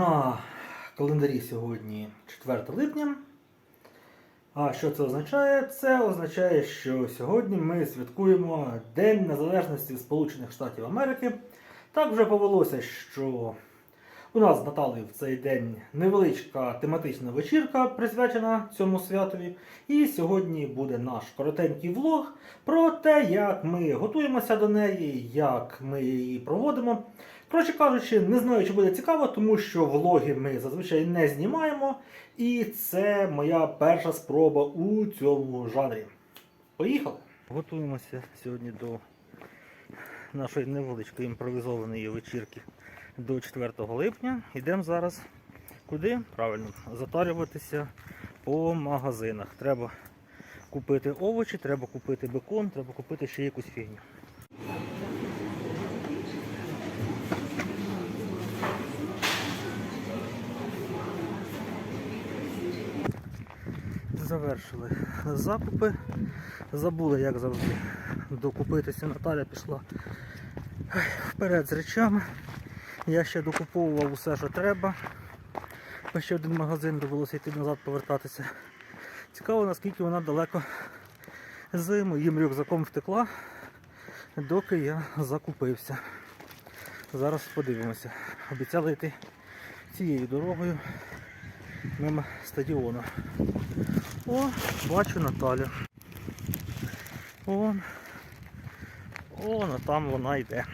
На календарі сьогодні 4 липня. А що це означає? Це означає, що сьогодні ми святкуємо День Незалежності Сполучених Штатів Америки. Так вже повелося, що у нас з Наталею в цей день невеличка тематична вечірка присвячена цьому святові. І сьогодні буде наш коротенький влог про те, як ми готуємося до неї, як ми її проводимо. Коротше кажучи, не знаю, чи буде цікаво, тому що влоги ми зазвичай не знімаємо. І це моя перша спроба у цьому жанрі. Поїхали! Готуємося сьогодні до нашої невеличкої імпровізованої вечірки до 4 липня. Йдемо зараз куди? Правильно, затарюватися по магазинах. Треба купити овочі, треба купити бекон, треба купити ще якусь фігню. Завершили закупи. Забули, як завжди, докупитися. Наталя пішла вперед з речами. Я ще докуповував усе, що треба. Ще один магазин довелося йти назад повертатися. Цікаво, наскільки вона далеко з моїм рюкзаком втекла, доки я закупився. Зараз подивимося. Обіцяли йти цією дорогою мимо стадіону. О, бачу Наталю. О, о, ну там вона йде.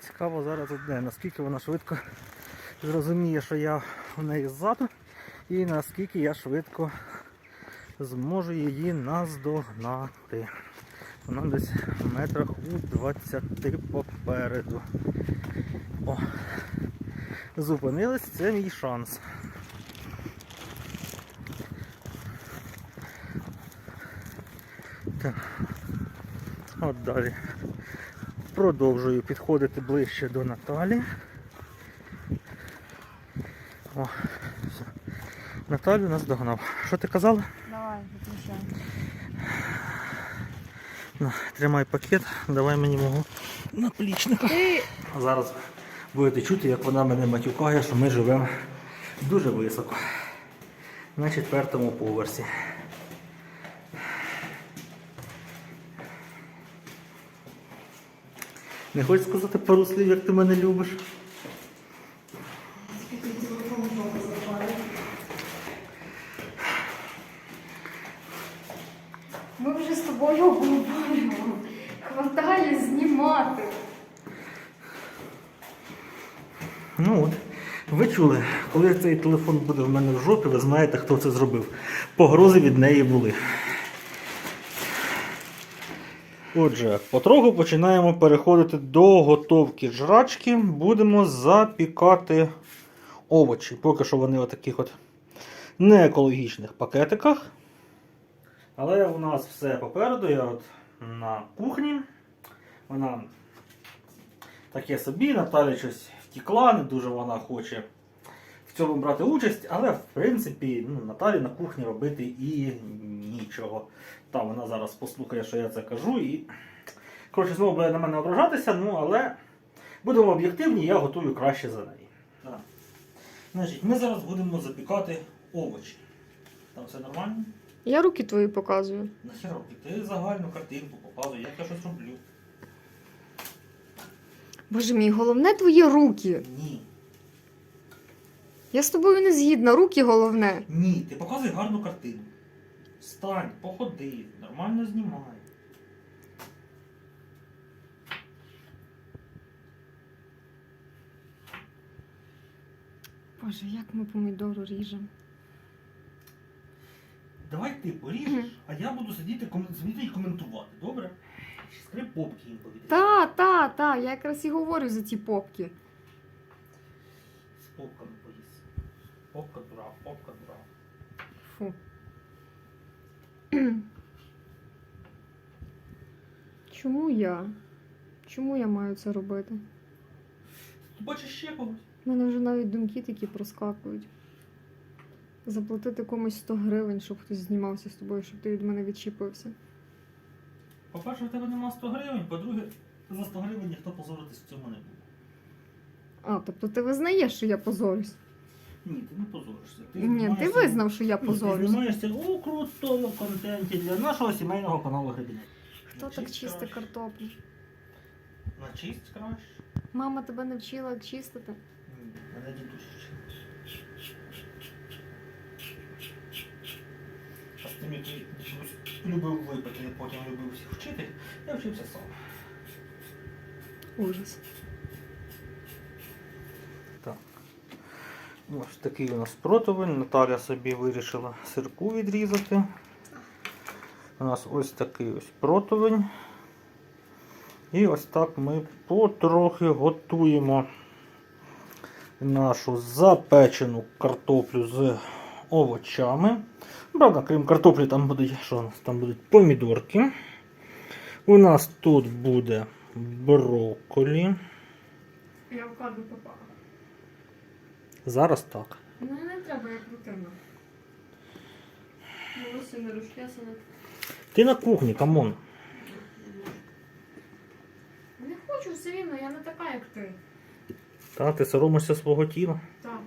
Цікаво зараз одне, наскільки вона швидко зрозуміє, що я у неї ззаду, і наскільки я швидко зможу її наздогнати. Вона десь в метрах у 20 попереду. О, зупинились, це мій шанс. Так. От далі. Продовжую підходити ближче до Наталі. О, все. Наталю нас догнав. Що ти казала? Давай, виключай. На, тримай пакет, давай мені мого наплічника. Ти зараз будете чути, як вона мене матюкає, що ми живемо дуже високо. На четвертому поверсі. Не хочеш сказати пару слів, як ти мене любиш? ми вже з тобою обговорюємо. Хватає знімати. Ну от, ви чули, коли цей телефон буде в мене в жопі, ви знаєте, хто це зробив. Погрози від неї були. Отже, потроху починаємо переходити до готовки жрачки. Будемо запікати овочі. Поки що вони в таких от неекологічних пакетиках. Але у нас все попереду. Я от на кухні. Вона таке собі, Наталя щось втікла, не дуже вона хоче в цьому брати участь, але в принципі ну, Наталі на кухні робити і нічого. Там вона зараз послухає, що я це кажу, і коротше, знову буде на мене ображатися, ну але будемо об'єктивні, я готую краще за неї. Так. Значить, ми зараз будемо запікати овочі. Там все нормально? Я руки твої показую. Нахера ти загальну картинку показуй, як я щось роблю. Боже мій, головне твої руки. Ні. Я з тобою не згідна, руки головне. Ні, ти показуй гарну картину. Встань, походи, нормально знімай. Боже, як ми помідору ріжемо. Давай ти поріжеш, а я буду сидіти, сидіти і коментувати, добре? Три попки їм повітря. Та, та, та, я якраз і говорю за ті попки. З попками поїсть. Попка дура, попка дура. Фу. Чому я? Чому я маю це робити? Ти бачиш ще когось? У мене вже навіть думки такі проскакують. Заплатити комусь 100 гривень, щоб хтось знімався з тобою, щоб ти від мене відчепився. По-перше, в тебе нема 100 гривень, по-друге, За 100 гривень ніхто позоритись в цьому не буде. А, тобто ти визнаєш, що я позорюсь? Ні, ти не позоришся. Ти Ні, ти знімаєшся- визнав, що я Ти позорюсь. знімаєшся у крутому контенті для нашого сімейного каналу Гребінець. Хто так чистить картоплю? Начисть краще. Мама тебе не вчила як чистити. Ні, мене дідусь вчив. А з тим, який дідусь любив випити, потім любив всіх вчити, я вчився сам. Ужас. Так. Ось такий у нас противень. Наталя собі вирішила сирку відрізати. У нас ось такий ось противень. І ось так ми потрохи готуємо нашу запечену картоплю з овочами. Правда, крім картоплі, там будуть, що у нас? Там будуть помідорки. У нас тут буде брокколі. Я в кадру попала. Зараз так. Ну не треба, як рутина. Волосся не розчесане. Ти на кухні, камон. Не хочу все рівно, я не така, як ти. Та, ти соромишся свого тіла. Так.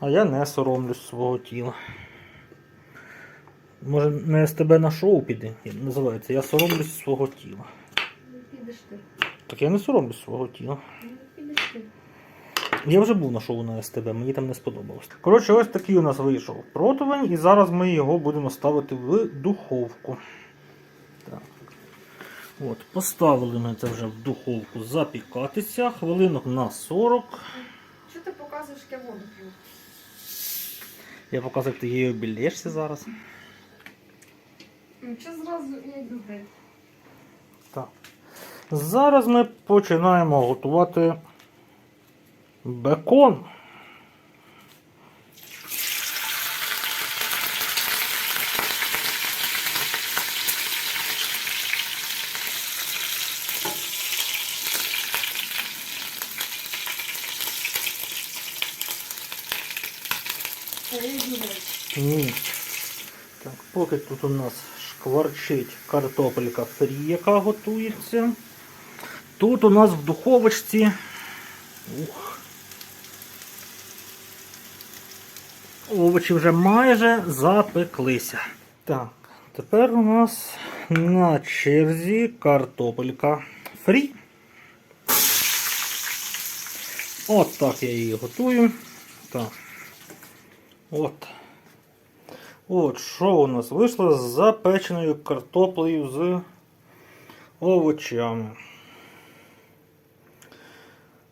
А я не соромлюсь свого тіла. Може, не з тебе на шоу піде, називається. Я соромлюсь свого тіла. Не підеш ти. Так я не соромлюсь свого тіла. Не підеш ти. Я вже був на шоу на СТБ, мені там не сподобалось. Коротше, ось такий у нас вийшов противень, і зараз ми його будемо ставити в духовку. Так. От, поставили ми це вже в духовку запікатися. Хвилинок на 40. Що ти показуєш, як я воду п'ю? Я показую, як ти її обілєшся зараз. Ну, Чи зразу я йду геть? Так. Зараз ми починаємо готувати бекон. А я йду Так, поки тут у нас шкварчить картопелька фрі, яка готується. Тут у нас в духовочці. Ух. Овочі вже майже запеклися. Так, тепер у нас на черзі картопелька фрі. От так я її готую. Так. От. От, що у нас вийшло з запеченою картоплею з овочами.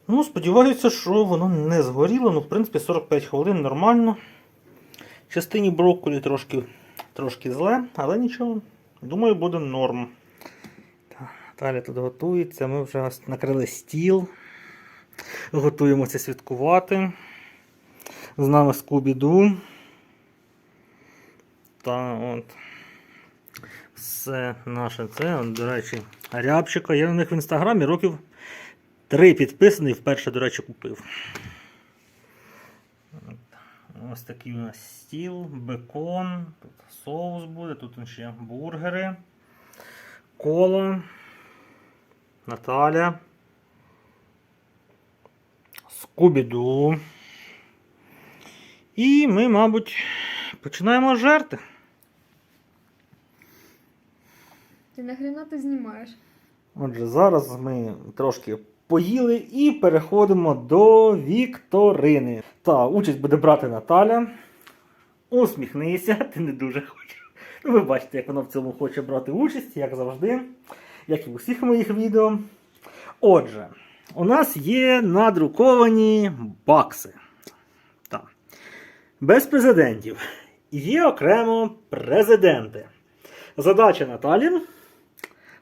Ну, сподіваюся, що воно не згоріло. Ну, в принципі, 45 хвилин нормально. Частині брокколі трошки, трошки зле, але нічого. Думаю, буде норм. Далі тут готується. Ми вже накрили стіл. Готуємося святкувати. З нами Скубіду. Та от. Все наше це. До речі, рябчика. Я на них в інстаграмі років три підписаний, вперше, до речі, купив. Ось такий у нас стіл, бекон, тут соус буде, тут ще бургери, кола, Наталя, Скубіду. І ми, мабуть, починаємо жерти. Ти нахрена ти знімаєш? Отже, зараз ми трошки поїли і переходимо до вікторини. Та, участь буде брати Наталя. Усміхнися, ти не дуже хочеш. Ну, ви бачите, як вона в цьому хоче брати участь, як завжди, як і в усіх моїх відео. Отже, у нас є надруковані бакси. Так. Без президентів. Є окремо президенти. Задача Наталі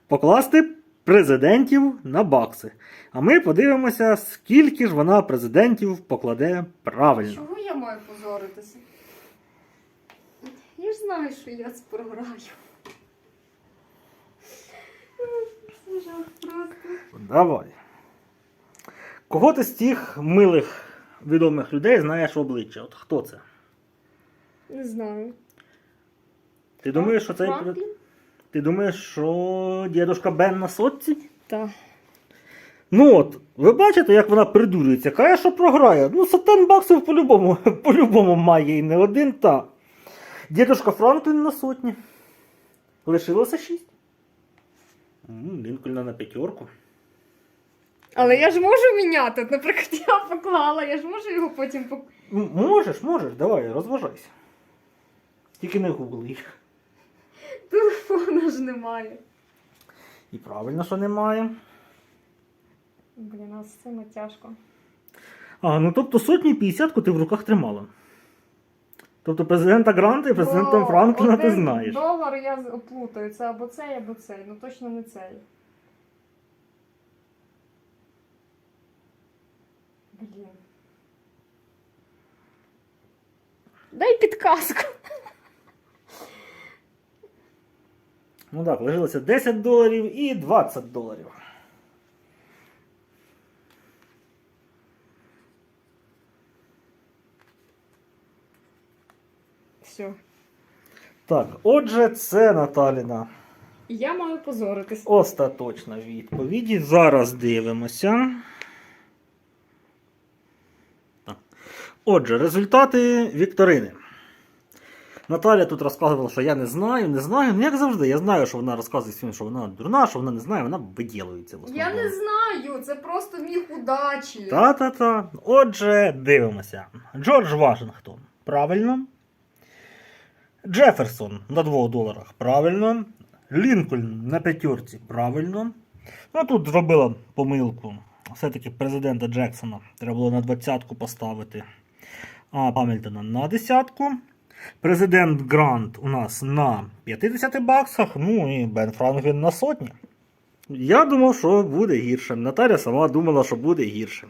покласти президентів на бакси. А ми подивимося, скільки ж вона президентів покладе правильно. Чого я маю позоритися? Я ж знаю, що я це програю. Це жах. Давай. Кого ти з тих милих відомих людей знаєш обличчя? От хто це? Не знаю. Ти думаєш, що це Франклін? Ти думаєш, що дідушка Бен на сотці? Так. Ну от, ви бачите, як вона придурюється, каже, що програє. Ну, сатан баксів по-любому, по-любому має і не один та. Дідушка Франклін на сотні. Лишилося шість. Лінкольна на п'ятерку. Але я ж можу міняти. Наприклад, я поклала, я ж можу його потім пок... М, Можеш, можеш, давай, розважайся. Тільки не гугли їх. Телефона ж немає. І правильно, що немає. Блін, а з цим тяжко. А, ну тобто сотні п'ятдесятку ти в руках тримала. Тобто президента Гранта і президента Бо Франкліна ти один знаєш. Долар я з- оплутаю. Це або цей, або цей. Ну точно не цей. Блін. Дай підказку. Ну так, лишилося 10 доларів і 20 доларів. Все. Так, отже, це Наталіна. Я маю позоритись. Остаточна відповідь. Зараз дивимося. Так. Отже, результати вікторини. Наталя тут розказувала, що я не знаю, не знаю. Ну, як завжди, я знаю, що вона розказує всім, що вона дурна, що вона не знає, вона виділується. Я не знаю, це просто міг удачі. Та-та-та. Отже, дивимося. Джордж Вашингтон. Правильно. Джеферсон на 2 доларах. Правильно. Лінкольн на п'ятерці. Правильно. Ну тут зробила помилку. Все-таки президента Джексона треба було на двадцятку поставити. А Гамільтона на десятку. Президент Грант у нас на 50 баксах. Ну і Бен Франклін на сотні. Я думав, що буде гірше. Наталя сама думала, що буде гірше.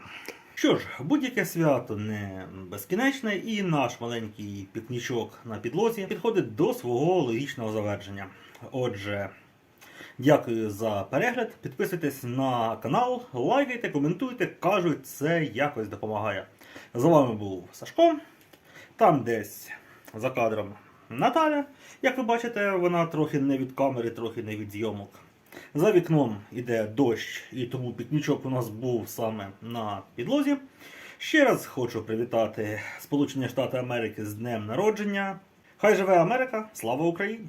Що ж, будь-яке свято не безкінечне, і наш маленький пікнічок на підлозі підходить до свого логічного завершення. Отже, дякую за перегляд. Підписуйтесь на канал, лайкайте, коментуйте, кажуть, це якось допомагає. З вами був Сашко. Там десь за кадром Наталя. Як ви бачите, вона трохи не від камери, трохи не від зйомок. За вікном іде дощ, і тому пікнічок у нас був саме на підлозі. Ще раз хочу привітати Сполучені Штати Америки з Днем народження. Хай живе Америка! Слава Україні!